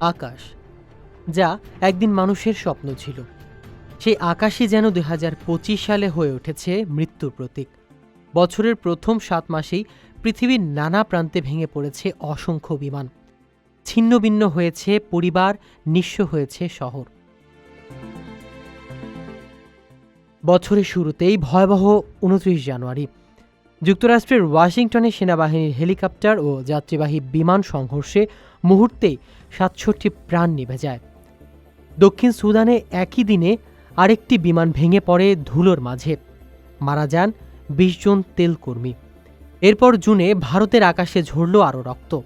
আকাশ, যা একদিন মানুষের স্বপ্ন ছিল। সেই আকাশই যেন দু হাজার পঁচিশ সালে হয়ে উঠেছে মৃত্যুর প্রতীক। বছরের প্রথম সাত মাসেই পৃথিবীর নানা প্রান্তে ভেঙে পড়েছে অসংখ্য বিমান। ছিন্নভিন্ন হয়েছে পরিবার, নিঃস্ব হয়েছে শহর। বছরের শুরুতেই ভয়াবহ উনত্রিশ জানুয়ারি যুক্তরাষ্ট্রের ওয়াশিংটনে সেনাবাহিনীর হেলিকপ্টার ও যাত্রীবাহী বিমান সংঘর্ষে মুহূর্তেই সাতষট্টি প্রাণ নিভে যায়। দক্ষিণ সুদানে একই দিনে আরেকটি বিমান ভেঙে পড়ে ধুলোর মাঝে। মারা যান বিশ জন তেলকর্মী। এরপর জুনে ভারতের আকাশে ঝরল আরও রক্ত।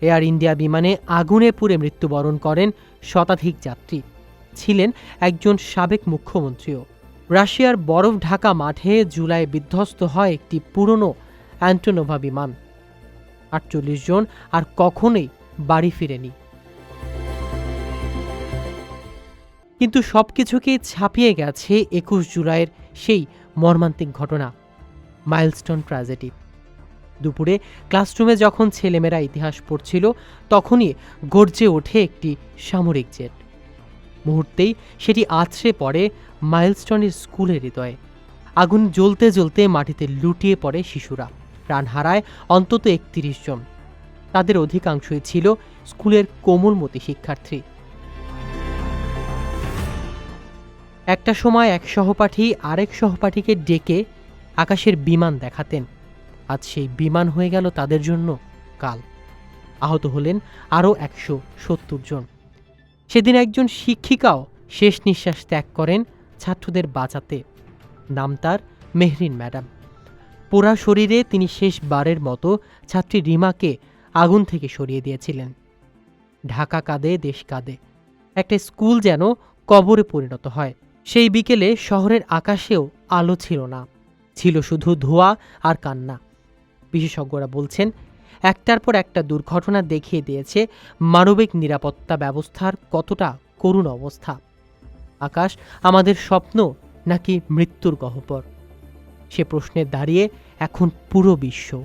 এয়ার ইন্ডিয়া বিমানে আগুনে পুড়ে মৃত্যুবরণ করেন শতাধিক যাত্রী। ছিলেন একজন সাবেক মুখ্যমন্ত্রীও। রাশিয়ার বরফ ঢাকা মাঠে জুলাই বিধ্বস্ত হয় একটি পুরনো অ্যান্টোনোভা বিমান। আটচল্লিশ জন আর কখনোই বাড়ি ফিরেনি। কিন্তু সবকিছুকে ছাপিয়ে গেছে একুশ জুলাইয়ের সেই মর্মান্তিক ঘটনা, মাইলস্টোন ট্র্যাজেডি। দুপুরে ক্লাসরুমে যখন ছেলেমেয়েরা ইতিহাস পড়ছিল, তখনই গর্জে ওঠে একটি সামরিক জেট। মুহূর্তেই সেটি আছড়ে পড়ে মাইলস্টনের স্কুলের হৃদয়ে। আগুন জ্বলতে জ্বলতে মাটিতে লুটিয়ে পড়ে শিশুরা। প্রাণ হারায় অন্তত একত্রিশ জন। তাদের অধিকাংশই ছিল স্কুলের কোমলমতি শিক্ষার্থী। একটা সময় এক সহপাঠী আরেক সহপাঠীকে ডেকে আকাশের বিমান দেখাতেন। আজ সেই বিমান হয়ে গেল তাদের জন্য কাল। আহত হলেন আরও একশো সত্তর জন। সেদিন একজন শিক্ষিকাও শেষ নিঃশ্বাস ত্যাগ করেন ছাত্রদের বাঁচাতে। নাম তার মেহরিন ম্যাডাম। পোড়া শরীরে তিনি শেষবারের মতো ছাত্রী রিমাকে আগুন থেকে সরিয়ে দিয়েছিলেন। ঢাকা কাঁদে, দেশ কাঁদে। একটা স্কুল যেন কবরে পরিণত হয়। সেই বিকেলে শহরের আকাশেও আলো ছিল না। ছিল শুধু ধোঁয়া আর কান্না। বিশেষজ্ঞরা বলছেন একটার পর একটা দুর্ঘটনা দেখিয়ে দিয়েছে মানবিক নিরাপত্তা ব্যবস্থার কতটা করুণ অবস্থা। আকাশ আমাদের স্বপ্ন নাকি মৃত্যুর গহ্বর? সে প্রশ্নে দাঁড়িয়ে এখন পুরো বিশ্ব